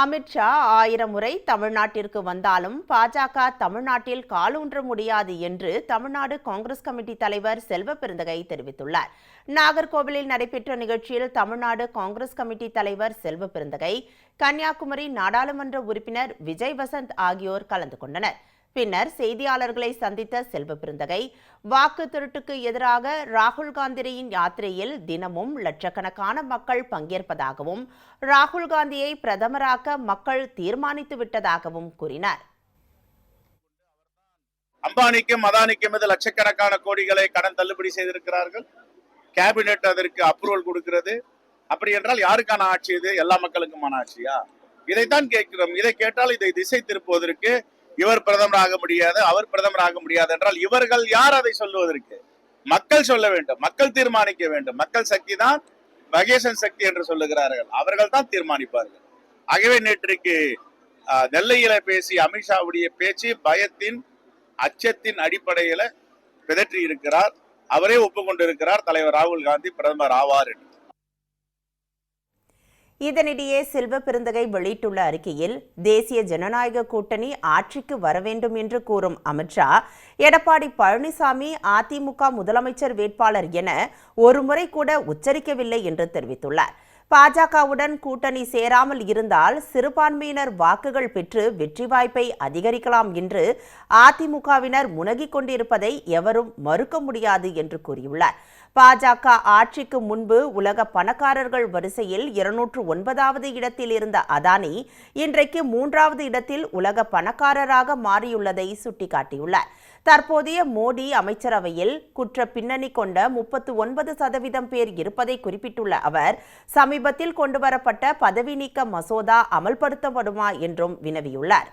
அமித்ஷா ஆயிரம் முறை தமிழ்நாட்டிற்கு வந்தாலும் பாஜக தமிழ்நாட்டில் காலூன்ற முடியாது என்று தமிழ்நாடு காங்கிரஸ் கமிட்டி தலைவர் செல்வ பெருந்தகை தெரிவித்துள்ளார். நாகர்கோவிலில் நடைபெற்ற நிகழ்ச்சியில் தமிழ்நாடு காங்கிரஸ் கமிட்டி தலைவர் செல்வ பெருந்தகை கன்னியாகுமரி நாடாளுமன்ற உறுப்பினர் விஜய் வசந்த் ஆகியோர் கலந்து கொண்டனர். பின்னர் செய்தியாளர்களை சந்தித்த செல்வ பெருந்தகை வாக்கு திருட்டுக்கு எதிராக ராகுல் காந்தியின் யாத்திரையில் தினமும் லட்சக்கணக்கான மக்கள் பங்கேற்பதாகவும் ராகுல் காந்தியை பிரதமராக்க மக்கள் தீர்மானித்து விட்டதாகவும் கூறினார். அம்பானிக்கும் அதானிக்கும் மீது லட்சக்கணக்கான கோடிகளை கடன் தள்ளுபடி செய்திருக்கிறார்கள். கேபினெட் அதற்கு அப்ரூவல் கொடுக்கிறது. அப்படி என்றால் யாருக்கான ஆட்சி இது? எல்லா மக்களுக்குமான ஆட்சியா? இதைத்தான் கேட்கிறோம். இதை கேட்டால் இதை திசை திருப்புவதற்கு இவர் பிரதமர் ஆக முடியாது அவர் பிரதமர் ஆக முடியாது என்றால் இவர்கள் யார் அதை சொல்லுவதற்கு? மக்கள் சொல்ல வேண்டும் மக்கள் தீர்மானிக்க வேண்டும். மக்கள் சக்தி தான் மகேசன் சக்தி என்று சொல்லுகிறார்கள். அவர்கள் தான் தீர்மானிப்பார்கள். ஆகவே நேற்றைக்கு ஆஹ், நெல்லையில பேசி அமித்ஷாவுடைய பேச்சு பயத்தின் அச்சத்தின் அடிப்படையில பிதற்றி இருக்கிறார் அவரே ஒப்புக்கொண்டிருக்கிறார் தலைவர் ராகுல் காந்தி பிரதமர் ஆவார் என்று. இதனிடையே செல்வ பெருந்தகை வெளியிட்டுள்ள அறிக்கையில் தேசிய ஜனநாயக கூட்டணி ஆட்சிக்கு வர வேண்டும் என்று கூறும் அமித்ஷா எடப்பாடி பழனிசாமி அதிமுக முதலமைச்சர் வேட்பாளர் என ஒருமுறை கூட உச்சரிக்கவில்லை என்று தெரிவித்துள்ளார். பாஜகவுடன் கூட்டணி சேராமல் இருந்தால் சிறுபான்மையினர் வாக்குகள் பெற்று வெற்றி வாய்ப்பை அதிகரிக்கலாம் என்று அதிமுகவினர் முனகிக் கொண்டிருப்பதை எவரும் மறுக்க முடியாது என்று கூறியுள்ளார். பாஜக ஆட்சிக்கு முன்பு உலக பணக்காரர்கள் வரிசையில் இருநூற்று ஒன்பதாவது இடத்தில் இருந்த அதானி இன்றைக்கு மூன்றாவது இடத்தில் உலக பணக்காரராக மாறியுள்ளதை சுட்டிக்காட்டியுள்ளார். தற்போதைய மோடி அமைச்சரவையில் குற்ற பின்னணி கொண்ட முப்பத்து ஒன்பது சதவீதம் பேர் இருப்பதை குறிப்பிட்டுள்ள அவர் சமீபத்தில் கொண்டுவரப்பட்ட பதவி நீக்க மசோதா அமல்படுத்தப்படுமா என்றும் வினவியுள்ளார்.